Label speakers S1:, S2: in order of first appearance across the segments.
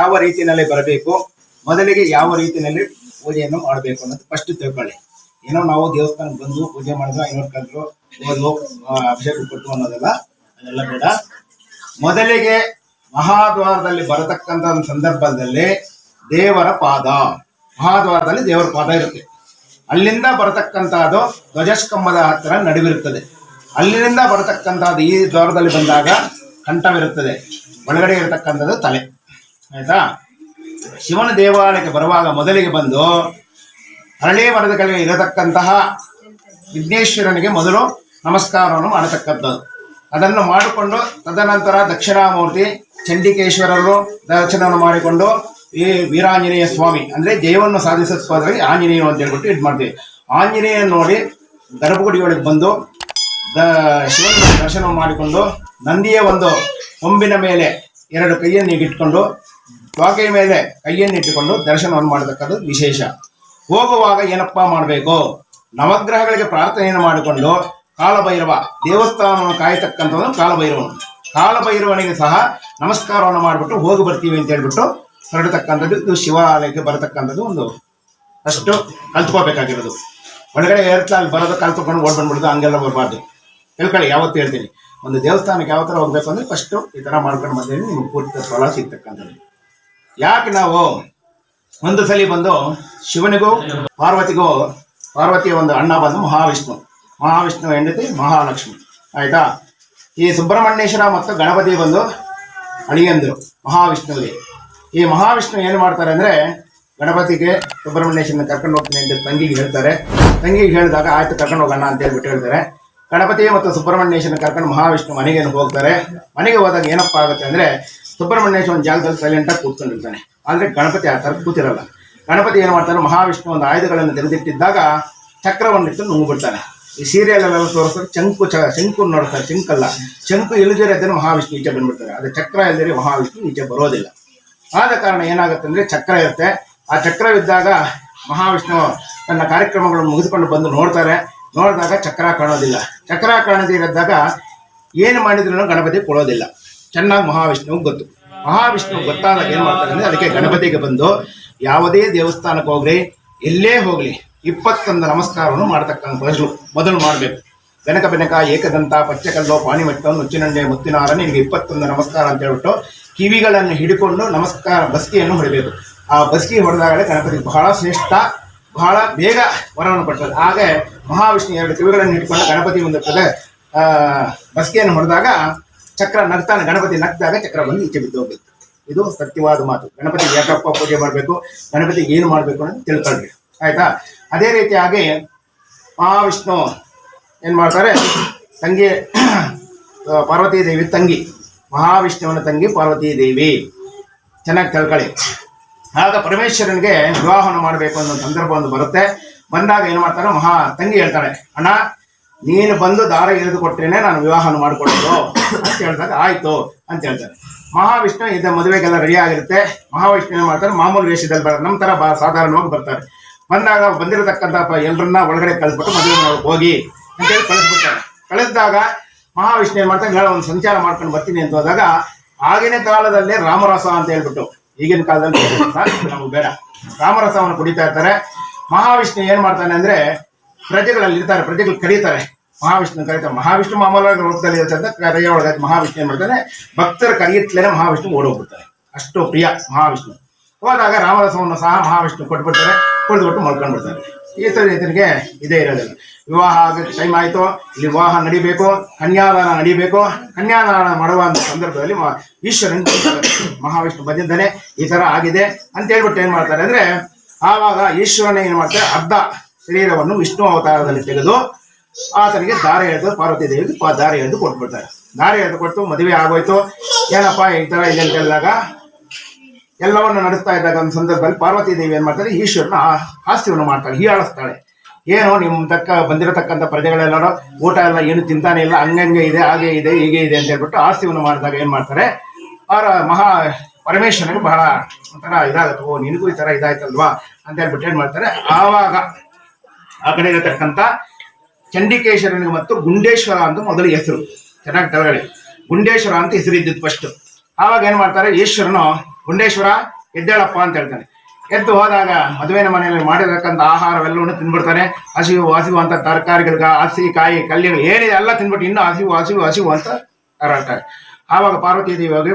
S1: ಯಾವ ರೀತಿಯಲ್ಲಿ ಬರಬೇಕು? ಮೊದಲಿಗೆ ಯಾವ ರೀತಿಯಲ್ಲಿ ಪೂಜೆಯನ್ನು ಮಾಡಬೇಕು ಅನ್ನೋದು ಫಸ್ಟ್ ತಿಳ್ಕೊಳ್ಳಿ. ಏನೋ ನಾವು ದೇವಸ್ಥಾನಕ್ಕೆ ಬಂದು ಪೂಜೆ ಮಾಡಿದ್ರು ಐನೂರು ಕಲ್ರು ಓದು ಅಭಿಷೇಕ ಕೊಟ್ಟು ಅನ್ನೋದೆಲ್ಲ ಅದೆಲ್ಲ ಬೇಡ. ಮೊದಲಿಗೆ ಮಹಾದ್ವಾರದಲ್ಲಿ ಬರತಕ್ಕಂತ ಸಂದರ್ಭದಲ್ಲಿ ದೇವರ ಪಾದ. ಮಹಾದ್ವಾರದಲ್ಲಿ ದೇವರ ಪಾದ ಇರುತ್ತೆ. ಅಲ್ಲಿಂದ ಬರತಕ್ಕಂತಹದ್ದು ಧ್ವಜಸ್ಕಂಬದ ಹತ್ತಿರ ನಡುವಿರುತ್ತದೆ. ಅಲ್ಲಿಂದ ಬರತಕ್ಕಂತಹದ್ದು ಈ ದ್ವಾರದಲ್ಲಿ ಬಂದಾಗ ಕಂಠವಿರುತ್ತದೆ. ಒಳಗಡೆ ಇರತಕ್ಕಂಥದ್ದು ತಲೆ. ಆಯ್ತಾ? ಶಿವನ ದೇವಾಲಯಕ್ಕೆ ಬರುವಾಗ ಮೊದಲಿಗೆ ಬಂದು ಹರಳೆ ಮರದ ಕೆಳಗೆ ಇರತಕ್ಕಂತಹ ವಿಘ್ನೇಶ್ವರನಿಗೆ ಮೊದಲು ನಮಸ್ಕಾರವನ್ನು ಮಾಡತಕ್ಕಂಥದ್ದು. ಅದನ್ನು ಮಾಡಿಕೊಂಡು ತದನಂತರ ದಕ್ಷಿಣಾಮೂರ್ತಿ ಚಂಡಿಕೇಶ್ವರರು ದರ್ಶನವನ್ನು ಮಾಡಿಕೊಂಡು ಈ ವೀರಾಂಜನೇಯ ಸ್ವಾಮಿ, ಅಂದ್ರೆ ಜಯವನ್ನು ಸಾಧಿಸೋದ್ರಲ್ಲಿ ಆಂಜನೇಯ ಅಂತ ಹೇಳ್ಬಿಟ್ಟು ಇದು ಮಾಡ್ತೀವಿ. ಆಂಜನೇಯ ನೋಡಿ ಗರ್ಭಗುಡಿಯೊಳಗೆ ಬಂದು ದ ಶಿವನ ದರ್ಶನ ಮಾಡಿಕೊಂಡು ನಂದಿಯ ಒಂದು ಕೊಂಬಿನ ಮೇಲೆ ಎರಡು ಕೈಯನ್ನು ಇಟ್ಕೊಂಡು ತ್ವಾಕೆಯ ಮೇಲೆ ಕೈಯನ್ನು ಇಟ್ಟುಕೊಂಡು ದರ್ಶನವನ್ನು ಮಾಡತಕ್ಕದ್ದು ವಿಶೇಷ. ಹೋಗುವಾಗ ಏನಪ್ಪಾ ಮಾಡಬೇಕು? ನವಗ್ರಹಗಳಿಗೆ ಪ್ರಾರ್ಥನೆಯನ್ನು ಮಾಡಿಕೊಂಡು ಕಾಲಭೈರವ ದೇವಸ್ಥಾನವನ್ನು ಕಾಯತಕ್ಕಂಥವನು ಕಾಲಭೈರವನು. ಕಾಲಭೈರವನಿಗೆ ಸಹ ನಮಸ್ಕಾರವನ್ನು ಮಾಡಿಬಿಟ್ಟು ಹೋಗಿ ಬರ್ತೀವಿ ಅಂತ ಹೇಳ್ಬಿಟ್ಟು ಹೊರಡತಕ್ಕಂಥದ್ದು ಇದು ಶಿವಾಲಯಕ್ಕೆ ಬರತಕ್ಕಂಥದ್ದು ಒಂದು ಅಷ್ಟು ಕಲ್ತ್ಕೋಬೇಕಾಗಿರೋದು. ಒಳಗಡೆ ಏರ್ತಾ ಅಲ್ಲಿ ಬರೋದು ಕಲ್ತ್ಕೊಂಡು ಓಡ್ ಬಂದ್ಬಿಡೋದು ಹಂಗೆಲ್ಲ ಬರಬಾರ್ದು. ಹೇಳ್ಕೊಳ್ಳಿ ಯಾವತ್ತು ಹೇಳ್ತೀನಿ. ಒಂದು ದೇವಸ್ಥಾನಕ್ಕೆ ಯಾವ ಥರ ಹೋಗ್ಬೇಕು ಅಂದರೆ ಫಸ್ಟು ಈ ಥರ ಮಾಡ್ಕೊಂಡು ಬಂದೇಳಿ ನಿಮ್ಗೆ ಪೂರ್ತಿ ಫಲ ಸಿಗ್ತಕ್ಕಂಥದ್ದು. ಯಾಕೆ ನಾವು ಒಂದು ಸಲ ಬಂದು ಶಿವನಿಗೂ ಪಾರ್ವತಿಗೂ ಪಾರ್ವತಿಯ ಒಂದು ಅಣ್ಣ ಬಂದು ಮಹಾವಿಷ್ಣು. ಮಹಾವಿಷ್ಣು ಹೆಂಡತಿ ಮಹಾಲಕ್ಷ್ಮಿ. ಆಯ್ತಾ? ಈ ಸುಬ್ರಹ್ಮಣ್ಯೇಶ್ವರ ಮತ್ತು ಗಣಪತಿ ಬಂದು ಅಳಿಯಂದರು ಮಹಾವಿಷ್ಣುವಿಗೆ. ಈ ಮಹಾವಿಷ್ಣು ಏನು ಮಾಡ್ತಾರೆ ಅಂದ್ರೆ ಗಣಪತಿಗೆ ಸುಬ್ರಹ್ಮಣ್ಯೇಶ್ವರನ ಕರ್ಕೊಂಡು ಹೋಗ್ತೀನಿ ಅಂತ ತಂಗಿಗೆ ಹೇಳ್ತಾರೆ. ತಂಗಿಗೆ ಹೇಳಿದಾಗ ಆಯ್ತು, ಕರ್ಕೊಂಡು ಹೋಗೋಣ ಅಂತ ಹೇಳ್ಬಿಟ್ಟು ಹೇಳ್ತಾರೆ. ಗಣಪತಿ ಮತ್ತು ಸುಬ್ರಹ್ಮಣ್ಯೇಶ್ವರನ ಕರ್ಕೊಂಡು ಮಹಾವಿಷ್ಣು ಮನೆಗೆ ಹೋಗ್ತಾರೆ. ಮನೆಗೆ ಹೋದಾಗ ಏನಪ್ಪ ಆಗುತ್ತೆ ಅಂದ್ರೆ ಸುಬ್ರಹ್ಮಣ್ಯೇಶ್ವರ ಒಂದು ಜಾಗದಲ್ಲಿ ಸೈಲೆಂಟಾಗಿ ಕೂತ್ಕೊಂಡಿರ್ತಾನೆ. ಆದ್ರೆ ಗಣಪತಿ ಆ ಥರ ಕೂತಿರಲ್ಲ. ಗಣಪತಿ ಏನು ಮಾಡ್ತಾನೆ ಮಹಾವಿಷ್ಣು ಒಂದು ಆಯುಧಗಳನ್ನು ತೆರೆದಿಟ್ಟಿದ್ದಾಗ ಚಕ್ರವನ್ನಿಟ್ಟು ನುಂಗ್ಬಿಡ್ತಾನೆ. ಈ ಸೀರಿಯಲ್ ಎಲ್ಲ ತೋರಿಸ್ತಾರೆ ಚಂಕು ಚ ಶಂಕು ನೋಡ್ತಾರೆ ಶಂಕಲ್ಲ ಶಂಕು ಇಳಿದರೆ ಅದನ್ನು ಮಹಾವಿಷ್ಣು ಈಚೆ ಬಂದ್ಬಿಡ್ತಾರೆ. ಅದೇ ಚಕ್ರ ಇಲ್ಲದೆ ಮಹಾವಿಷ್ಣು ಈಚೆ ಬರೋದಿಲ್ಲ. ಆದ ಕಾರಣ ಏನಾಗುತ್ತೆ ಅಂದ್ರೆ ಚಕ್ರ ಇರುತ್ತೆ. ಆ ಚಕ್ರವಿದ್ದಾಗ ಮಹಾವಿಷ್ಣು ತನ್ನ ಕಾರ್ಯಕ್ರಮಗಳನ್ನು ಮುಗಿದುಕೊಂಡು ಬಂದು ನೋಡ್ತಾರೆ. ನೋಡಿದಾಗ ಚಕ್ರ ಕಾಣೋದಿಲ್ಲ. ಚಕ್ರ ಕಾಣದೇ ಇರೋದಾಗ ಏನು ಮಾಡಿದ್ರು ಗಣಪತಿ ಕೊಡೋದಿಲ್ಲ. ಚೆನ್ನಾಗಿ ಮಹಾವಿಷ್ಣುವಿಗೆ ಗೊತ್ತು. ಮಹಾವಿಷ್ಣು ಗೊತ್ತಾದಾಗ ಏನು ಮಾಡ್ತಾರೆ ಅಂದ್ರೆ ಅದಕ್ಕೆ ಗಣಪತಿಗೆ ಬಂದು ಯಾವುದೇ ದೇವಸ್ಥಾನಕ್ಕೆ ಹೋಗ್ರಿ, ಎಲ್ಲೇ ಹೋಗ್ಲಿ, ಇಪ್ಪತ್ತೊಂದು ನಮಸ್ಕಾರವನ್ನು ಮಾಡ್ತಕ್ಕಂಥ ಮೊದಲು ಮೊದಲು ಮಾಡಬೇಕು. ಬೆನಕ ಬೆನಕ, ಏಕದಂತ, ಪಚ್ಚಕಲ್ಲೋ ಪಾಣಿಮಟ್ಟ ನುಚ್ಚಿನಂಡೆ ಮುತ್ತಿನಾರ ನಿಮಗೆ ಇಪ್ಪತ್ತೊಂದು ನಮಸ್ಕಾರ ಅಂತ ಹೇಳ್ಬಿಟ್ಟು ಕಿವಿಗಳನ್ನು ಹಿಡಿಕೊಂಡು ನಮಸ್ಕಾರ, ಬಸ್ಕಿಯನ್ನು ಹೊಡಿಬೇಕು ಆ ಬಸ್ಕಿ ಹೊಡೆದಾಗಲೇ ಗಣಪತಿ ಬಹಳ ಶ್ರೇಷ್ಠ, ಬಹಳ ಬೇಗ ವರವನ್ನು ಪಡ್ತದೆ ಹಾಗೆ ಮಹಾವಿಷ್ಣು ಎರಡು ಕಿವಿಗಳನ್ನು ಹಿಡ್ಕೊಂಡು ಗಣಪತಿ ಒಂದು ಆ, ಬಸ್ಕಿಯನ್ನು ಹೊಡೆದಾಗ ಚಕ್ರ ನಗ್ತಾನೆ, ಗಣಪತಿ ನಗ್ದಾಗ ಚಕ್ರ ಬಂದು ಈಚೆ ಬಿದ್ದು ಹೋಗ್ಬೇಕು. ಇದು ಸತ್ಯವಾದ ಮಾತು. ಗಣಪತಿ ಯಾಕಪ್ಪ ಪೂಜೆ ಮಾಡಬೇಕು? ಗಣಪತಿಗೆ ಏನು ಮಾಡಬೇಕು ಅನ್ನೋದು ತಿಳ್ಕೊಳ್ಳಿ. ಆಯ್ತಾ? ಅದೇ ರೀತಿಯಾಗಿ ಮಹಾವಿಷ್ಣು ಏನು ಮಾಡ್ತಾರೆ? ತಂಗಿ ಪಾರ್ವತೀ ದೇವಿ ತಂಗಿ, ಮಹಾವಿಷ್ಣುವಿನ ತಂಗಿ ಪಾರ್ವತೀ ದೇವಿ. ಚೆನ್ನಾಗಿ ತಿಳ್ಕೊಳ್ಳಿ. ಆಗ ಪರಮೇಶ್ವರನಿಗೆ ವಿವಾಹವನ್ನು ಮಾಡಬೇಕು ಅನ್ನೋ ಸಂದರ್ಭ ಒಂದು ಬರುತ್ತೆ. ಬಂದಾಗ ಏನು ಮಾಡ್ತಾರೆ ಮಹಾ ತಂಗಿ ಹೇಳ್ತಾಳೆ, ಅಣ್ಣ ನೀನು ಬಂದು ದಾರ ಎಳೆದು ಕೊಟ್ರೇನೆ ನಾನು ವಿವಾಹವನ್ನು ಮಾಡಿಕೊಡೋದು. ಅಂತ ಹೇಳಿದಾಗ ಆಯ್ತು ಅಂತ ಹೇಳ್ತಾರೆ. ಮಹಾವಿಷ್ಣು ಇದ್ದ ಮದುವೆಗೆಲ್ಲ ರೆಡಿ ಆಗಿರುತ್ತೆ. ಮಹಾವಿಷ್ಣು ಏನು ಮಾಡ್ತಾರೆ? ಮಾಮೂಲು ವೇಷದಲ್ಲಿ ಬರ್ತಾರೆ ನಮ್ಮ ಥರ ಬಾ, ಸಾಧಾರಣವಾಗಿ ಬರ್ತಾರೆ. ಬಂದಾಗ ಬಂದಿರತಕ್ಕಂಥ ಎಲ್ಲರನ್ನ ಒಳಗಡೆ ಕಳಿಸ್ಬಿಟ್ಟು ಮದುವೆ ಹೋಗಿ ಅಂತೇಳಿ ಕಳಿಸ್ಬಿಡ್ತಾರೆ. ಕಳಿಸಿದಾಗ ಮಹಾವಿಷ್ಣು ಏನು ಮಾಡ್ತಾರೆ ಹೇಳ ಒಂದು ಸಂಚಾರ ಮಾಡ್ಕೊಂಡು ಬರ್ತೀನಿ ಅಂತ ಹೋದಾಗ ಆಗಿನ ಕಾಲದಲ್ಲಿ ರಾಮರಸ ಅಂತ ಹೇಳ್ಬಿಟ್ಟು, ಈಗಿನ ಕಾಲದಲ್ಲಿ ನಮಗೆ ಬೇಡ. ರಾಮರಸವನ್ನು ಕುಡಿತಾ ಇರ್ತಾರೆ. ಮಹಾವಿಷ್ಣು ಏನ್ ಮಾಡ್ತಾನೆ ಅಂದ್ರೆ ಪ್ರಜೆಗಳಲ್ಲಿ ಇರ್ತಾರೆ, ಪ್ರಜೆಗಳು ಕರೀತಾರೆ. ಮಹಾವಿಷ್ಣು ಕರೀತಾರೆ. ಮಹಾವಿಷ್ಣು ಮಾಮೂಲಾಗಿ ರೂಪದಲ್ಲಿ ಇರುತ್ತೆ ಕರೆಯ ಒಳಗೆ ಮಹಾವಿಷ್ಣು ಏನ್ ಮಾಡ್ತಾನೆ? ಭಕ್ತರು ಕರೆಯುತ್ತಲೇ ಮಹಾವಿಷ್ಣು ಓಡೋಗ್ಬಿಡ್ತಾರೆ ಅಷ್ಟು ಪ್ರಿಯ ಮಹಾವಿಷ್ಣು. ಹೋದಾಗ ರಾಮರಸವನ್ನು ಸಹ ಮಹಾವಿಷ್ಣು ಕೊಟ್ಬಿಡ್ತಾರೆ, ಕೊಡ್ದುಬಿಟ್ಟು ಮಲ್ಕೊಂಡ್ಬಿಡ್ತಾರೆ. ಈ ಸರಿ ಇದ್ರಿಗೆ ಇದೇ ಇರೋದಿಲ್ಲ. ವಿವಾಹ ಟೈಮ್ ಆಯಿತು, ಇಲ್ಲಿ ವಿವಾಹ ನಡಿಬೇಕು, ಕನ್ಯಾದಾನ ನಡಿಬೇಕು. ಕನ್ಯಾದಾನ ಮಾಡುವ ಸಂದರ್ಭದಲ್ಲಿ ಈಶ್ವರನ್. ಮಹಾವಿಷ್ಣು ಬಂದಿದ್ದಾನೆ, ಈ ಥರ ಆಗಿದೆ. ಅಂತ ಹೇಳ್ಬಿಟ್ಟು ಏನು ಮಾಡ್ತಾರೆ ಅಂದರೆ, ಆವಾಗ ಈಶ್ವರನ ಏನು ಮಾಡ್ತಾರೆ? ಅರ್ಧ ಶರೀರವನ್ನು ವಿಷ್ಣು ಅವತಾರದಲ್ಲಿ ತೆಗೆದು ಆತನಿಗೆ ದಾರೆ ಎಳೆದು ಪಾರ್ವತಿ ದೇವಿಗೆ ದಾರಿ ಎಳೆದು ಕೊಟ್ಬಿಡ್ತಾರೆ. ದಾರಿ ಎಳೆದು ಕೊಟ್ಟು ಮದುವೆ ಆಗೋಯ್ತು. ಏನಪ್ಪ ಈ ಥರ ಇದೆ ಅಂತ ಹೇಳಿದಾಗ, ಎಲ್ಲವನ್ನು ನಡೆಸ್ತಾ ಇದ್ದಾಗ ಒಂದು ಸಂದರ್ಭದಲ್ಲಿ ಪಾರ್ವತಿ ದೇವಿ ಏನು ಮಾಡ್ತಾರೆ ಈಶ್ವರನ ಆ- ಹಾಸ್ಯವನ್ನು ಮಾಡ್ತಾಳೆ, ಹೀಯಾಳಿಸ್ತಾಳೆ. ಏನು ನಿಮ್ಮ ತಕ್ಕ ಬಂದಿರತಕ್ಕಂಥ ಪ್ರಜೆಗಳೆಲ್ಲರೂ ಊಟ ಎಲ್ಲ ಏನು ತಿಂತಾನೆ ಇಲ್ಲ, ಹಂಗಂಗೆ ಇದೆ, ಹಾಗೆ ಇದೆ, ಹೀಗೆ ಇದೆ ಅಂತ ಹೇಳ್ಬಿಟ್ಟು ಆಸ್ತಿವನ್ನು ಮಾಡಿದಾಗ ಏನು ಮಾಡ್ತಾರೆ? ಅವರ ಮಹಾ ಪರಮೇಶ್ವರನಿಗೆ ಬಹಳ ಒಂಥರ ಇದಾಗುತ್ತೆ, ಓ, ನಿನಗೂ ಈ ತರ ಇದಾಯ್ತಲ್ವಾ? ಅಂತ ಹೇಳ್ಬಿಟ್ಟು ಏನ್ ಮಾಡ್ತಾರೆ? ಆವಾಗ ಆ ಕಡೆ ಇರತಕ್ಕಂಥ ಚಂಡಿಕೇಶ್ವರನಿಗೆ ಮತ್ತು ಗುಂಡೇಶ್ವರ ಅಂತ ಮೊದಲು ಹೆಸರು. ಚೆನ್ನಾಗಿ ತಳಗಡೆ. ಗುಂಡೇಶ್ವರ ಅಂತ ಹೆಸರು ಇದ್ದಿದ್ದು ಫಸ್ಟ್ ಆವಾಗ ಏನು ಮಾಡ್ತಾರೆ? ಈಶ್ವರನು, ಗುಂಡೇಶ್ವರ, ಎದ್ದೇಳಪ್ಪ ಅಂತ ಹೇಳ್ತಾನೆ. ಎದ್ದು ಹೋದಾಗ ಮದುವೆನ ಮನೆಯಲ್ಲಿ ಮಾಡಿರತಕ್ಕಂಥ ಆಹಾರವೆಲ್ಲವನ್ನು ತಿನ್ಬಿಡ್ತಾನೆ. ಹಸಿವು ಹಸಿವು ಅಂತ ತರಕಾರಿಗಳ ಹಸಿ ಕಾಯಿ, ಕಲ್ಲಿಗಳು ಏನಿದೆ ಎಲ್ಲ ತಿನ್ಬಿಟ್ಟು ಇನ್ನೂ ಹಸಿವು ಹಸಿವು ಹಸಿವು ಅಂತ ಹಾರಾಡ್ತಾರೆ ಆವಾಗ ಪಾರ್ವತಿ ದೇವಿ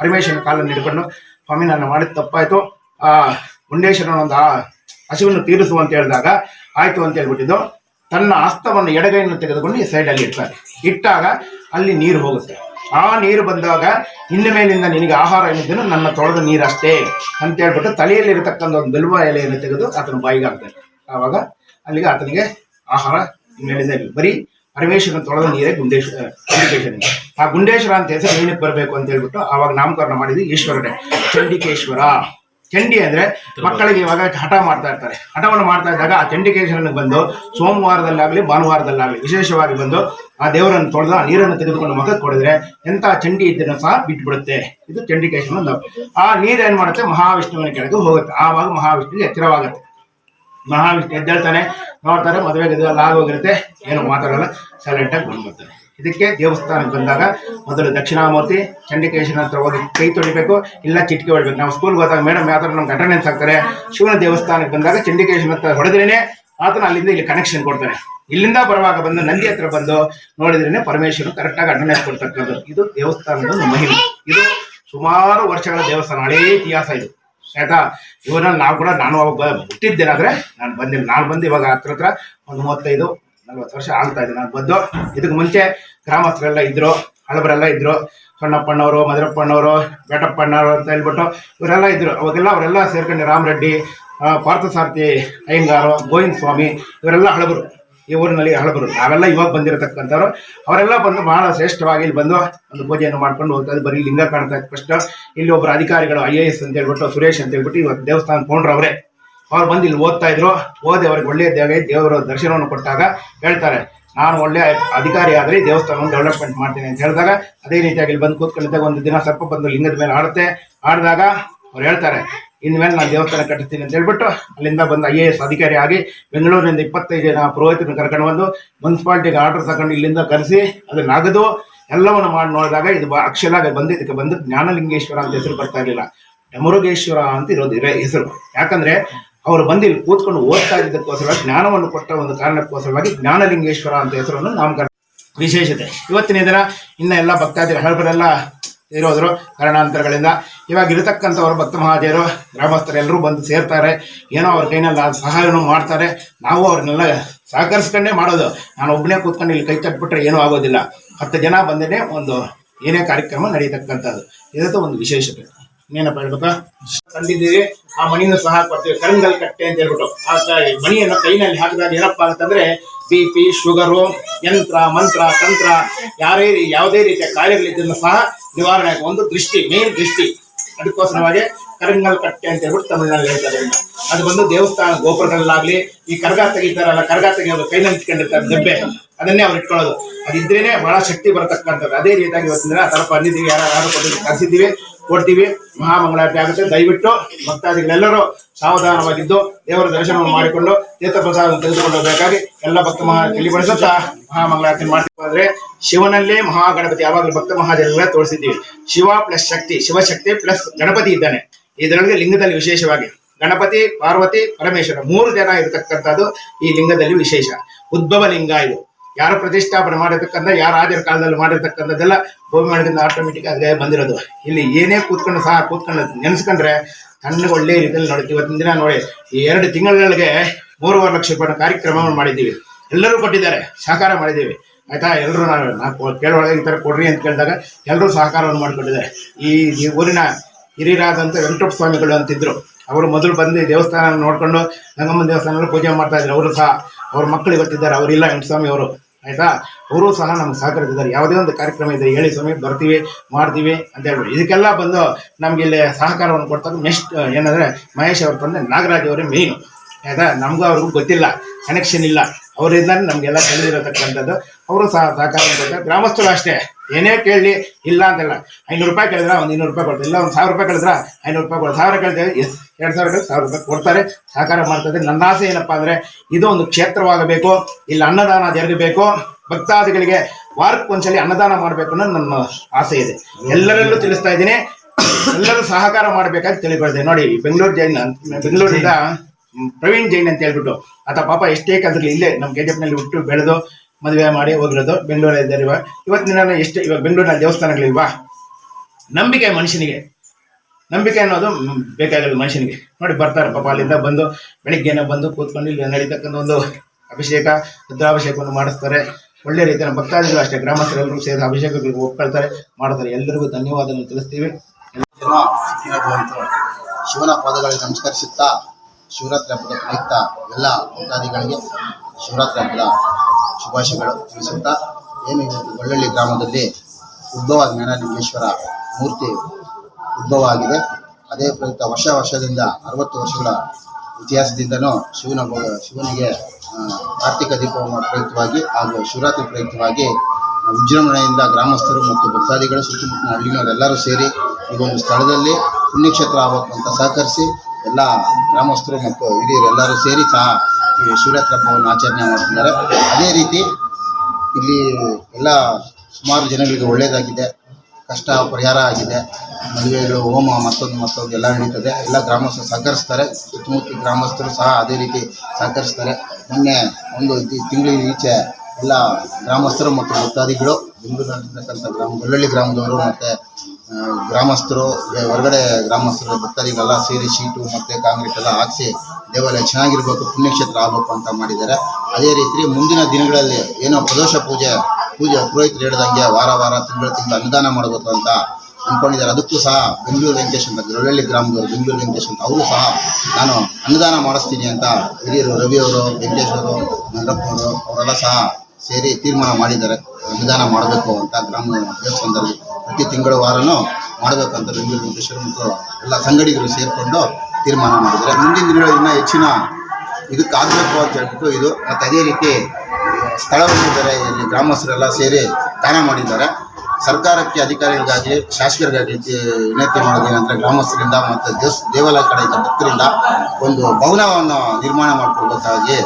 S1: ಪರಮೇಶ್ವರನ ಕಾಲನ್ನು ಹಿಡ್ಕೊಂಡು, ಸ್ವಾಮಿ, ನಾನು ಮಾಡಿದ ತಪ್ಪಾಯಿತು. ಆ ಗುಂಡೇಶ್ವರನ ಒಂದು ಆ ಹಸಿವನ್ನು ತೀರಿಸು ಅಂತ ಹೇಳಿದಾಗ ಆಯ್ತು ಅಂತ ಹೇಳ್ಬಿಟ್ಟಿದ್ದು. ತನ್ನ ಹಸ್ತವನ್ನು ಎಡಗೈಯನ್ನು ತೆಗೆದುಕೊಂಡು ಈ ಸೈಡಲ್ಲಿ ಇಡ್ತಾರೆ. ಇಟ್ಟಾಗ ಅಲ್ಲಿ ನೀರು ಹೋಗುತ್ತೆ. ಆ ನೀರು ಬಂದಾಗ ಇನ್ನು ಮೇಲಿಂದ ನಿನಗೆ ಆಹಾರ ಏನಿದ್ದೇನೋ ನನ್ನ ತೊಳೆದ ನೀರಷ್ಟೇ ಅಂತ ಹೇಳ್ಬಿಟ್ಟು ತಲೆಯಲ್ಲಿ ಇರತಕ್ಕಂಥ ಒಂದು ಬೆಲುವ ಎಲೆಯನ್ನು ತೆಗೆದು ಆತನ ಬಾಯಿಗೆ ಹಾಕ್ತಾರೆ ಆವಾಗ ಅಲ್ಲಿಗೆ ಆತನಿಗೆ ಆಹಾರ ಮೇಲಿಂದ ಬರೀ ಪರಮೇಶ್ವರನ ತೊಳೆದ ನೀರೇ ಗುಂಡೇಶ್ವರ ಗುಂಡೇಶ್ವರನಿಗೆ ಆ ಗುಂಡೇಶ್ವರ ಅಂತ ಹೆಸರು ಏನಕ್ಕೆ ಬರಬೇಕು ಅಂತ ಹೇಳ್ಬಿಟ್ಟು ಆವಾಗ ನಾಮಕರಣ ಮಾಡಿದ್ವಿ ಈಶ್ವರನೇ. ಚಂಡಿಕೇಶ್ವರ. ಚಂಡಿ ಅಂದ್ರೆ ಮಕ್ಕಳಿಗೆ ಇವಾಗ ಹಠ ಮಾಡ್ತಾ ಇರ್ತಾರೆ. ಹಠವನ್ನು ಮಾಡ್ತಾ ಇದ್ದಾಗ ಆ ಚಂಡಿಕೇಶ್ವರನಿಗೆ ಬಂದು ಸೋಮವಾರದಲ್ಲಾಗ್ಲಿ ಭಾನುವಾರದಲ್ಲಾಗಲಿ ವಿಶೇಷವಾಗಿ ಬಂದು ಆ ದೇವರನ್ನು ತೊಳೆದು ಆ ನೀರನ್ನು ತೆಗೆದುಕೊಂಡು ಮಗಕ್ಕೆ ಕೊಡಿದ್ರೆ ಎಂತ ಚಂಡಿ ಇದ್ದನ್ನು ಸಹ ಬಿಟ್ಬಿಡುತ್ತೆ. ಇದು ಚಂಡಿಕೇಶ್ವರನ ಲವ್. ಆ ನೀರು ಏನ್ ಮಾಡುತ್ತೆ? ಮಹಾವಿಷ್ಣುವಿನ ಕೆಳಗೆ ಹೋಗುತ್ತೆ. ಆವಾಗ ಮಹಾವಿಷ್ಣುವಿಗೆ ಎಚ್ಚರವಾಗುತ್ತೆ ಮಹಾವಿಷ್ಣು ಎದ್ದೇಳ್ತಾನೆ ನೋಡ್ತಾರೆ ಮದುವೆಗೆ ಗಿದುವೆ ಆಗೋಗಿರುತ್ತೆ. ಏನು ಮಾತಾಡಲ್ಲ. ಸೈಲೆಂಟ್ ಆಗಿ ಬಂದ್ಬಿಡ್ತಾರೆ ಇದಕ್ಕೆ ದೇವಸ್ಥಾನಕ್ಕೆ ಬಂದಾಗ ಮೊದಲು ದಕ್ಷಿಣಾಮೂರ್ತಿ ಚಂಡಿಕೇಶ್ವರ ಹತ್ರ ಹೋಗಿ ಕೈ ತೊಳಿಬೇಕು. ಇಲ್ಲ ಚಿಟಿಕೆ ಹೊಡಿಬೇಕು. ನಾವು ಸ್ಕೂಲ್ಗೆ ಹೋದಾಗ ಮೇಡಮ್ ಯಾವ ಥರ ನಮ್ಗೆ ಅಟೆಂಡೆನ್ಸ್ ಹಾಕ್ತಾರೆ ಶಿವನ ದೇವಸ್ಥಾನಕ್ಕೆ ಬಂದಾಗ ಚಂಡಿಕೇಶನ ಹತ್ರ ಹೊಡೆದ್ರೇನೆ ಆತನ ಅಲ್ಲಿಂದ ಇಲ್ಲಿ ಕನೆಕ್ಷನ್ ಕೊಡ್ತಾರೆ. ಇಲ್ಲಿಂದ ಬರುವಾಗ ಬಂದು ನಂದಿ ಹತ್ರ ಬಂದು ನೋಡಿದ್ರೇನೆ ಪರಮೇಶ್ವರ ಕರೆಕ್ಟಾಗಿ ಅಟೆಂಡೆನ್ಸ್ ಕೊಡ್ತಕ್ಕಂಥದ್ದು. ಇದು ದೇವಸ್ಥಾನದ ಒಂದು ಮಹಿಮೆ. ಇದು ಸುಮಾರು ವರ್ಷಗಳ ದೇವಸ್ಥಾನ. ಹಳೇ ಇತಿಹಾಸ ಇದು. ಆಯ್ತಾ? ಇವರಲ್ಲಿ ನಾವು ಕೂಡ ನಾನು ಅವಾಗ ಹುಟ್ಟಿದ್ದೇನಾದ್ರೆ ನಾನು ಬಂದಿಲ್ಲ ನಾನು ಬಂದು ಇವಾಗ ಹತ್ರ ಹತ್ರ ಒಂದು ಮೂವತ್ತೈದು ನಲ್ವತ್ತು ವರ್ಷ ಆಗ್ತಾ ಇದೆ. ನಾನು ಬಂದು ಇದಕ್ಕೆ ಮುಂಚೆ ಗ್ರಾಮಸ್ಥರೆಲ್ಲ ಇದ್ರು, ಹಳಬರೆಲ್ಲ ಇದ್ರು. ಸಣ್ಣಪ್ಪಣ್ಣವರು ಮಧುರಪ್ಪಣ್ಣವರು ಬೇಟಪ್ಪಣ್ಣವರು ಅಂತ ಹೇಳ್ಬಿಟ್ಟು ಇವರೆಲ್ಲ ಇದ್ರು. ಅವಾಗೆಲ್ಲ ಅವರೆಲ್ಲ ಸೇರ್ಕೊಂಡು ರಾಮರೆಡ್ಡಿ ಪಾರ್ಥಸಾರಥಿ, ಅಯ್ಯಂಗಾರು, ಗೋವಿಂದ ಸ್ವಾಮಿ ಇವರೆಲ್ಲ ಹಳಬರು. ಈ ಊರಿನಲ್ಲಿ ಹಳಬರು. ನಾವೆಲ್ಲ ಇವಾಗ ಬಂದಿರತಕ್ಕಂಥವ್ರು. ಅವರೆಲ್ಲ ಬಂದು ಬಹಳ ಶ್ರೇಷ್ಠವಾಗಿ ಇಲ್ಲಿ ಬಂದು ಒಂದು ಪೂಜೆಯನ್ನು ಮಾಡ್ಕೊಂಡು ಹೋಗ್ತಾ. ಬರೀ ಲಿಂಗ ಕಾಣ್ತಾ ಇತ್ತು ಫಸ್ಟ್. ಇಲ್ಲಿ ಒಬ್ಬರು ಅಧಿಕಾರಿಗಳು, ಐ ಎ ಎಸ್ ಅಂತ ಹೇಳ್ಬಿಟ್ಟು, ಸುರೇಶ್ ಅಂತ ಹೇಳ್ಬಿಟ್ಟು ಇವತ್ತು ದೇವಸ್ಥಾನ ಕೊಂಡ್ರು ಅವರೇ ಬಂದು ಇಲ್ಲಿ ಓದ್ತಾ ಇದ್ರು, ಓದಿ ಅವ್ರಿಗೆ ಒಳ್ಳೆಯ ದೇವ ದೇವರ ದರ್ಶನವನ್ನು ಕೊಟ್ಟಾಗ ಹೇಳ್ತಾರೆ, ನಾನು ಒಳ್ಳೆಯ ಅಧಿಕಾರಿ ಆದರೆ ದೇವಸ್ಥಾನವನ್ನು ಡೆವಲಪ್ಮೆಂಟ್ ಮಾಡ್ತೀನಿ ಅಂತ ಹೇಳಿದಾಗ, ಅದೇ ರೀತಿಯಾಗಿ ಇಲ್ಲಿ ಬಂದು ಕೂತ್ಕೊಂಡಿದ್ದಾಗ ಒಂದು ದಿನ ಸರ್ಪ ಬಂದು ಲಿಂಗದ ಮೇಲೆ ಆಡುತ್ತೆ. ಆಡಿದಾಗ ಅವ್ರು ಹೇಳ್ತಾರೆ ಇನ್ಮೇಲೆ ನಾನು ದೇವಸ್ಥಾನ ಕಟ್ಟಿಸ್ತೀನಿ ಅಂತ ಹೇಳ್ಬಿಟ್ಟು ಅಲ್ಲಿಂದ ಬಂದು ಐ ಎ ಎಸ್ ಅಧಿಕಾರಿ ಆಗಿ ಬೆಂಗಳೂರಿನಿಂದ ಇಪ್ಪತ್ತೈದು ಜನ ಪುರೋಹಿತರನ್ನು ಕರ್ಕೊಂಡು ಬಂದು ಮುನ್ಸಿಪಾಲ್ಟಿಗೆ ಆರ್ಡರ್ ತಗೊಂಡು ಇಲ್ಲಿಂದ ಕರೆಸಿ ಅದನ್ನ ಅಗದು ಎಲ್ಲವನ್ನು ಮಾಡಿ ನೋಡಿದಾಗ ಇದು ಅಕ್ಷರಾಗಿ ಬಂದು ಇದಕ್ಕೆ ಬಂದು ಜ್ಞಾನಲಿಂಗೇಶ್ವರ ಅಂತ ಹೆಸರು ಬರ್ತಾ ಇರಲಿಲ್ಲ. ಡಮರುಗೇಶ್ವರ ಅಂತ ಇರೋದು ಇರೋ ಹೆಸರು. ಯಾಕಂದ್ರೆ ಅವರು ಬಂದು ಇಲ್ಲಿ ಕೂತ್ಕೊಂಡು ಓದ್ತಾ ಇದ್ದಕ್ಕೋಸ್ಕರ ಜ್ಞಾನವನ್ನು ಕೊಟ್ಟ ಒಂದು ಕಾರಣಕ್ಕೋಸ್ಕರವಾಗಿ ಜ್ಞಾನಲಿಂಗೇಶ್ವರ ಅಂತ ಹೆಸರನ್ನು ನಾಮಕರಣ ವಿಶೇಷತೆ, ಇವತ್ತಿನ ದಿನ ಇನ್ನ ಎಲ್ಲ ಭಕ್ತಾದಿರು ಹಳಬರೆಲ್ಲ ಇರೋದ್ರು ಕಾರಣಾಂತರಗಳಿಂದ. ಇವಾಗ ಇರತಕ್ಕಂಥವ್ರು ಭಕ್ತ ಮಹಾದೇವರು ಗ್ರಾಮಸ್ಥರೆಲ್ಲರೂ ಬಂದು ಸೇರ್ತಾರೆ. ಏನೋ ಅವ್ರ ಕೈನಲ್ಲಿ ಆ ಸಹಾಯವನ್ನು ಮಾಡ್ತಾರೆ. ನಾವು ಅವ್ರನ್ನೆಲ್ಲ ಸಹಕರಿಸ್ಕೊಂಡೇ ಮಾಡೋದು. ನಾನು ಒಬ್ಬನೇ ಕೂತ್ಕೊಂಡು ಇಲ್ಲಿ ಕೈ ತಟ್ಬಿಟ್ರೆ ಏನೂ ಆಗೋದಿಲ್ಲ. ಹತ್ತು ಜನ ಬಂದೇ ಒಂದು ಏನೇ ಕಾರ್ಯಕ್ರಮ ನಡೀತಕ್ಕಂಥದ್ದು. ಇದಕ್ಕೆ ಒಂದು ವಿಶೇಷತೆ. ಇನ್ನೇನಪ್ಪ ಹೇಳ್ಬೇಕಾ? ತಂದಿದ್ದೀವಿ, ಆ ಮಣಿಯನ್ನು ಸಹ ಕೊಡ್ತೀವಿ. ಕರಂಗಲ್ ಕಟ್ಟೆ ಅಂತ ಹೇಳ್ಬಿಟ್ಟು. ಆ ಮಣಿಯನ್ನು ಕೈನಲ್ಲಿ ಹಾಕಿದಾಗ ಏನಪ್ಪ ಅಂತಂದ್ರೆ ಬಿ ಪಿ, ಶುಗರು, ಯಂತ್ರ, ಮಂತ್ರ, ತಂತ್ರ, ಯಾರೇ ಯಾವುದೇ ರೀತಿಯ ಕಾಯಿಲೆಗಳಿದ್ದನ್ನು ಸಹ ನಿವಾರಣೆ ಆಗುವ ಒಂದು ದೃಷ್ಟಿ, ಮೇನ್ ದೃಷ್ಟಿ. ಅದಕ್ಕೋಸ್ಕರವಾಗಿ ಕರಂಗಲ್ ಕಟ್ಟೆ ಅಂತ ಹೇಳ್ಬಿಟ್ಟು ತಮಿಳ್ನಲ್ಲಿ ಹೇಳ್ತಾರೆ. ಅದು ಬಂದು ದೇವಸ್ಥಾನ ಗೋಪುರದಲ್ಲಾಗ್ಲಿ ಈ ಕರ್ಗ ತೆಗಿತಾರಲ್ಲ, ಕರ್ಗ ತೆಗಿಯೋದು ಕೈನಲ್ಲಿ ಇಟ್ಕೊಂಡಿರ್ತಾರೆ ದಬ್ಬೆ. ಅದನ್ನೇ ಅವ್ರು ಇಟ್ಕೊಳ್ಳೋದು. ಅದಿದ್ರೇನೆ ಬಹಳ ಶಕ್ತಿ ಬರತಕ್ಕಂಥದ್ದು. ಅದೇ ರೀತಿಯಾಗಿ ಇವತ್ತಿನ ದಿನ ತಲುಪ ಬಂದಿದ್ದೀವಿ ಯಾರು ಯಾರು ಕೊಟ್ಟಿದ್ದೀವಿ ಕರೆಸಿದ್ದೀವಿ. ಕೊಡ್ತೀವಿ. ಮಹಾಮಂಗಳಾರತಿ ಆಗುತ್ತೆ. ದಯವಿಟ್ಟು ಭಕ್ತಾದಿಗಳೆಲ್ಲರೂ ಸಾವಧಾನವಾಗಿದ್ದು ದೇವರ ದರ್ಶನವನ್ನು ಮಾಡಿಕೊಂಡು ತೀರ್ಥ ಪ್ರಸಾದವನ್ನು ತೆಗೆದುಕೊಂಡು ಹೋಗಬೇಕಾಗಿ ಎಲ್ಲ ಭಕ್ತ ಮಹಾ ತಿಳಿಪಡಿಸುತ್ತಾ ಮಹಾಮಂಗಳಾರತಿ ಮಾಡ್ತೀವಿ. ಅಂದ್ರೆ ಶಿವನಲ್ಲೇ ಮಹಾಗಣಪತಿ, ಯಾವಾಗಲೂ ಭಕ್ತ ಮಹಾದೇವರೆಲ್ಲ ತೋರಿಸಿದ್ದೀವಿ. ಶಿವ ಪ್ಲಸ್ ಶಕ್ತಿ, ಶಿವಶಕ್ತಿ ಪ್ಲಸ್ ಗಣಪತಿ ಇದ್ದಾನೆ. ಇದರೊಳಗೆ ಲಿಂಗದಲ್ಲಿ ವಿಶೇಷವಾಗಿ ಗಣಪತಿ, ಪಾರ್ವತಿ, ಪರಮೇಶ್ವರ ಮೂರು ಜನ ಇರತಕ್ಕಂಥದ್ದು ಈ ಲಿಂಗದಲ್ಲಿ ವಿಶೇಷ. ಉದ್ಭವ ಲಿಂಗ ಇದು. ಯಾರು ಪ್ರತಿಷ್ಠಾಪನೆ ಮಾಡಿರ್ತಕ್ಕಂಥ, ಯಾರು ರಾಜರ ಕಾಲದಲ್ಲಿ ಮಾಡಿರ್ತಕ್ಕಂಥದ್ದೆಲ್ಲ ಭೂಮಿ ಮಾಡಿದಿಂದ ಆಟೋಮೆಟಿಕ್ ಅದೇ ಬಂದಿರೋದು. ಇಲ್ಲಿ ಏನೇ ಕೂತ್ಕೊಂಡು ಸಹ ಕೂತ್ಕೊಂಡು ನೆನೆಸ್ಕೊಂಡ್ರೆ ತಣ್ಣಗೆ ಒಳ್ಳೆ ರೀತಿಯಲ್ಲಿ ನೋಡುತ್ತೆ ಇವತ್ತಿನ ದಿನ ನೋಡಿ, ಈ ಎರಡು ತಿಂಗಳಿಗೆ ಮೂರುವರೆ ಲಕ್ಷ ರೂಪಾಯಿ ಕಾರ್ಯಕ್ರಮವನ್ನು ಮಾಡಿದ್ದೀವಿ. ಎಲ್ಲರೂ ಕೊಟ್ಟಿದ್ದಾರೆ, ಸಹಕಾರ ಮಾಡಿದ್ದೀವಿ. ಆಯ್ತಾ? ಎಲ್ಲರೂ ನಾವು ನಾವು ಕೇಳುವಾಗ ಈ ಥರ ಕೊಡ್ರಿ ಅಂತ ಕೇಳಿದಾಗ ಎಲ್ಲರೂ ಸಹಕಾರವನ್ನು ಮಾಡಿಕೊಟ್ಟಿದ್ದಾರೆ. ಈ ಈ ಊರಿನ ಹಿರಿಯರಾದಂಥ ವೆಂಕಟಪ್ಪ ಸ್ವಾಮಿಗಳು ಅಂತಿದ್ರು. ಅವರು ಮೊದಲು ಬಂದು ದೇವಸ್ಥಾನ ನೋಡ್ಕೊಂಡು ಗಂಗಮ್ಮನ ದೇವಸ್ಥಾನದಲ್ಲಿ ಪೂಜೆ ಮಾಡ್ತಾ ಇದ್ರು. ಅವರು ಸಹ, ಅವ್ರ ಮಕ್ಕಳು ಇವತ್ತಿದ್ದಾರೆ. ಅವರಿಲ್ಲ ವೆಂಕಟಸ್ವಾಮಿ ಅವರು ಆಯ್ತಾ? ಅವರು ಸಹ ನಮ್ಗೆ ಸಹಕರಿಸಿದ್ದಾರೆ. ಯಾವುದೇ ಒಂದು ಕಾರ್ಯಕ್ರಮ ಇದ್ರೆ ಹೇಳಿ ಸ್ವಾಮಿ, ಬರ್ತೀವಿ, ಮಾಡ್ತೀವಿ ಅಂತ ಹೇಳ್ಬಿಟ್ಟು. ಇದಕ್ಕೆಲ್ಲ ಬಂದು ನಮ್ಗೆ ಇಲ್ಲಿ ಸಹಕಾರವನ್ನು ಕೊಡ್ತಾರೆ ನೆಕ್ಸ್ಟ್ ಏನಂದ್ರೆ ಮಹೇಶ್ ಅವ್ರ ತಂದೆ ನಾಗರಾಜ್ ಅವರೇ ಮೇನ್ ಆಯ್ತಾ? ನಮಗೂ ಅವ್ರಿಗೂ ಗೊತ್ತಿಲ್ಲ. ಕನೆಕ್ಷನ್ ಇಲ್ಲ. ಅವರಿಂದ ನಮಗೆಲ್ಲ ತಿಳಿದಿರತಕ್ಕಂಥದ್ದು. ಅವರು ಸಹ ಸಹಕಾರ ಗ್ರಾಮಸ್ಥರು ಅಷ್ಟೇ. ಏನೇ ಕೇಳಲಿ ಇಲ್ಲ ಅಂತಿಲ್ಲ ಐನೂರು ರೂಪಾಯಿ ಕೇಳಿದ್ರೆ, ಒಂದು ಇನ್ನೂರು ರೂಪಾಯಿ ಕೊಡ್ತಾರೆ. ಇಲ್ಲ, ಒಂದು ಸಾವಿರ ರೂಪಾಯಿ ಕೇಳಿದ್ರೆ, ಐನೂರು ರೂಪಾಯಿ ಕೊಡ್ತಾರೆ. ಸಾವಿರ ಕೇಳ್ತೇವೆ ಎರಡು ಸಾವಿರ ಕೇಳಿದ್ರೆ ಸಾವಿರ ರೂಪಾಯಿ ಕೊಡ್ತಾರೆ. ಸಹಕಾರ ಮಾಡ್ತಾರೆ. ನನ್ನ ಆಸೆ ಏನಪ್ಪಾ ಅಂದ್ರೆ, ಇದು ಒಂದು ಕ್ಷೇತ್ರವಾಗಬೇಕು. ಇಲ್ಲಿ, ಅನ್ನದಾನ ಜರುಗಬೇಕು ಭಕ್ತಾದಿಗಳಿಗೆ ವಾರಕ್ಕೆ ಒಂದ್ಸಲಿ ಅನ್ನದಾನ ಮಾಡಬೇಕು ಅನ್ನೋದು ನನ್ನ ಆಸೆ ಇದೆ. ಎಲ್ಲರಲ್ಲೂ ತಿಳಿಸ್ತಾ ಇದ್ದೀನಿ. ಎಲ್ಲರೂ ಸಹಕಾರ ಮಾಡ್ಬೇಕಂತ ತಿಳಿಬಾರ್ದೆ. ನೋಡಿ ಬೆಂಗಳೂರು ಜೈನ್, ಬೆಂಗಳೂರಿಂದ ಪ್ರವೀಣ್ ಜೈನ್ ಅಂತ ಹೇಳ್ಬಿಟ್ಟು, ಆತ ಪಾಪ ಎಷ್ಟೇ ಕಲ್ತ್ಲಿ ಇಲ್ಲೇ ನಮ್ಮ ಕೆ ನಲ್ಲಿ ಹುಟ್ಟು ಬೆಳೆದು ಮದುವೆ ಮಾಡಿ ಹೋಗಿರೋದು ಬೆಂಗಳೂರಲ್ಲಿ ಇದ್ದಾರೆ ಇವಾಗ. ಇವತ್ತಿನ ದಿನ ಎಷ್ಟು ಇವಾಗ ಬೆಂಗಳೂರಿನ ದೇವಸ್ಥಾನಗಳಿಲ್ವಾ? ನಂಬಿಕೆ ಮನುಷ್ಯನಿಗೆ. ನಂಬಿಕೆ ಅನ್ನೋದು ಬೇಕಾಗಿಲ್ಲ ಮನುಷ್ಯನಿಗೆ. ನೋಡಿ ಬರ್ತಾರೆ ಪಾಪ ಅಲ್ಲಿಂದ ಬಂದು ಬೆಳಿಗ್ಗೆನ ಬಂದು ಕೂತ್ಕೊಂಡು ಇಲ್ಲಿ ನಡೀತಕ್ಕಂಥ ಒಂದು ಅಭಿಷೇಕ, ರುದ್ರಾಭಿಷೇಕವನ್ನು ಮಾಡಿಸ್ತಾರೆ. ಒಳ್ಳೆ ರೀತಿಯ ಭಕ್ತಾದಿಗಳು ಅಷ್ಟೇ, ಗ್ರಾಮಸ್ಥರೆಲ್ಲರೂ ಸೇರಿ ಅಭಿಷೇಕಗಳಿಗೆ ಒಪ್ಕೊಳ್ತಾರೆ, ಮಾಡ್ತಾರೆ. ಎಲ್ಲರಿಗೂ ಧನ್ಯವಾದಗಳು ತಿಳಿಸ್ತೀವಿ.
S2: ಶಿವನ ಪಾದಗಳಿಗೆ ನಮಸ್ಕರಿಸುತ್ತಾ, ಶಿವರಾತ್ರಿ ಹಬ್ಬದ ಪ್ರಯುಕ್ತ ಎಲ್ಲ ಭಕ್ತಾದಿಗಳಿಗೆ ಶಿವರಾತ್ರಿ ಹಬ್ಬದ ಶುಭಾಶಯಗಳು ತಿಳಿಸುತ್ತಾ ಏನು ಇವತ್ತು ಗ್ರಾಮದಲ್ಲಿ ಉದ್ಭವ ಜ್ಞಾನಲಿಂಗೇಶ್ವರ ಮೂರ್ತಿ ಉದ್ಭವ ಆಗಿದೆ. ಅದೇ ಪ್ರಯುಕ್ತ ವರ್ಷ ವರ್ಷದಿಂದ ಅರವತ್ತು ವರ್ಷಗಳ ಇತಿಹಾಸದಿಂದನೂ ಶಿವನ ಶಿವನಿಗೆ ಕಾರ್ತಿಕ ದೀಪವನ್ನು ಪ್ರಯುಕ್ತವಾಗಿ ಹಾಗೂ ಶಿವರಾತ್ರಿ ಪ್ರಯುಕ್ತವಾಗಿ ವಿಜೃಂಭಣೆಯಿಂದ ಗ್ರಾಮಸ್ಥರು ಮತ್ತು ಭಕ್ತಾದಿಗಳು ಸುತ್ತಮುತ್ತಲಿನ ಹಳ್ಳಿನವರೆಲ್ಲರೂ ಸೇರಿ ಈ ಒಂದು ಸ್ಥಳದಲ್ಲಿ ಪುಣ್ಯಕ್ಷೇತ್ರ ಆಗಬೇಕು ಅಂತ ಸಹಕರಿಸಿ ಎಲ್ಲ ಗ್ರಾಮಸ್ಥರು ಮತ್ತು ಹಿರಿಯರು ಎಲ್ಲರೂ ಸೇರಿ ಸಹ ಈ ಶಿವರಾತ್ರಿ ಹಬ್ಬವನ್ನು ಆಚರಣೆ ಮಾಡ್ತಿದ್ದಾರೆ. ಅದೇ ರೀತಿ ಇಲ್ಲಿ ಎಲ್ಲ ಸುಮಾರು ಜನಗಳಿಗೆ ಒಳ್ಳೆಯದಾಗಿದೆ. ಕಷ್ಟ, ಪರಿಹಾರ ಆಗಿದೆ. ಮದುವೆಗಳು, ಹೋಮ, ಮತ್ತೊಂದು ಮತ್ತೊಂದು ಎಲ್ಲ ನಡೀತದೆ. ಎಲ್ಲ ಗ್ರಾಮಸ್ಥರು ಸಹಕರಿಸ್ತಾರೆ. ಸುತ್ತಮುತ್ತ ಗ್ರಾಮಸ್ಥರು ಸಹ ಅದೇ ರೀತಿ ಸಹಕರಿಸ್ತಾರೆ. ಮೊನ್ನೆ ಒಂದು ತಿಂಗಳ ಈಚೆ ಎಲ್ಲ ಗ್ರಾಮಸ್ಥರು ಮತ್ತು ಭಕ್ತಾದಿಗಳು ಬೆಂಗಳೂರಿನಲ್ಲಿರ್ತಕ್ಕಂಥ ಗ್ರಾಮ ಗೊಳ್ಳಳ್ಳಿ ಗ್ರಾಮದವರು ಮತ್ತು ಗ್ರಾಮಸ್ಥರು ಹೊರಗಡೆ ಗ್ರಾಮಸ್ಥರು, ಭಕ್ತಾದಿಗಳೆಲ್ಲ ಸೇರಿ ಶೀಟು ಮತ್ತು ಕಾಂಕ್ರೀಟ್ ಎಲ್ಲ ಹಾಕಿಸಿ ದೇವಾಲಯ ಚೆನ್ನಾಗಿರ್ಬೇಕು, ಪುಣ್ಯಕ್ಷೇತ್ರ ಆಗಬೇಕು ಅಂತ ಮಾಡಿದ್ದಾರೆ. ಅದೇ ರೀತಿ ಮುಂದಿನ ದಿನಗಳಲ್ಲಿ ಏನೋ ಪ್ರದೋಷ ಪೂಜೆ ಪೂಜೆ ಪುರೋಹಿತರು ಹೇಳಿದಂಗೆ ವಾರ ವಾರ, ತಿಂಗಳು ತಿಂಗಳು ಅನುದಾನ ಮಾಡಬೇಕು ಅಂತ ಅಂದ್ಕೊಂಡಿದ್ದಾರೆ ಅದಕ್ಕೂ ಸಹ ಬೆಂಗಳೂರು ವೆಂಕಟೇಶ್ ಅಂತ ಗೊಳ್ಳಳ್ಳಿ ಗ್ರಾಮದವರು, ಬೆಂಗಳೂರು ವೆಂಕಟೇಶ್ ಅಂತ ಅವರು ಸಹ ನಾನು ಅನುದಾನ ಮಾಡಿಸ್ತೀನಿ ಅಂತ ಹಿರಿಯರು ರವಿ ಅವರು ವೆಂಕಟೇಶ್ ಅವರು ನಂದಪ್ಪನವರು ಅವರೆಲ್ಲ ಸಹ ಸೇರಿ ತೀರ್ಮಾನ ಮಾಡಿದ್ದಾರೆ. ಅನುದಾನ ಮಾಡಬೇಕು ಅಂತ ಗ್ರಾಮ ದೇವಸ್ಥಾನದಲ್ಲಿ ಪ್ರತಿ ತಿಂಗಳ ವಾರನೂ ಅಂತ ಬೆಂಗಳೂರು ವೆಂಕಟೇಶ್ವರ ಮತ್ತು ಎಲ್ಲ ಸಂಗಡಿಗರು ಸೇರಿಕೊಂಡು ತೀರ್ಮಾನ ಮಾಡಿದರೆ ಮುಂದಿನ ದಿನಗಳಲ್ಲಿ ಇನ್ನೂ ಹೆಚ್ಚಿನ ಇದಕ್ಕಾಗಬೇಕು ಅಂತ ಹೇಳ್ಬಿಟ್ಟು ಇದು ಮತ್ತು ಅದೇ ರೀತಿ ಸ್ಥಳವನ್ನು ಬೇರೆ ಇಲ್ಲಿ ಗ್ರಾಮಸ್ಥರೆಲ್ಲ ಸೇರಿ ದಾನ ಮಾಡಿದ್ದಾರೆ. ಸರ್ಕಾರಕ್ಕೆ ಅಧಿಕಾರಿಗಳಿಗಾಗಲಿ, ಶಾಸಕರಿಗಾಗಲಿ ವಿನಂತಿ ಮಾಡೋದೇನೆಂದರೆ ಗ್ರಾಮಸ್ಥರಿಂದ ಮತ್ತು ದೇವಸ್, ದೇವಾಲಯ ಕಡೆಯಿಂದ ಭಕ್ತರಿಂದ ಒಂದು ಭವನವನ್ನು ನಿರ್ಮಾಣ ಮಾಡಿಕೊಡ್ಬೇಕಾಗಿ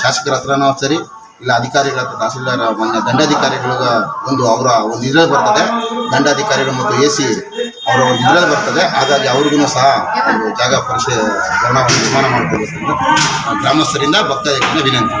S2: ಶಾಸಕರ ಹತ್ರನೂ ಸರಿ, ಇಲ್ಲ ಅಧಿಕಾರಿಗಳ ಹತ್ರ ತಹಸೀಲ್ದಾರ್ ಮೊನ್ನೆ ದಂಡಾಧಿಕಾರಿಗಳಿಗೆ ಒಂದು ಅವರ ಒಂದು ಇದರಲ್ಲಿ ಬರ್ತದೆ. ದಂಡಾಧಿಕಾರಿಗಳು ಮತ್ತು ಎ ಸಿ ಅವರ ಒಂದು ಇದ್ರಲ್ಲಿ ಬರ್ತದೆ. ಹಾಗಾಗಿ ಅವ್ರಿಗೂ ಸಹ ಒಂದು ಜಾಗ ಪರಿಶೀಲ ಭವನವನ್ನು ನಿರ್ಮಾಣ ಮಾಡಿಕೊಡ್ಬೇಕಂತ ಗ್ರಾಮಸ್ಥರಿಂದ ಭಕ್ತಾದಿಗಳಿಂದ ವಿನಂತಿ.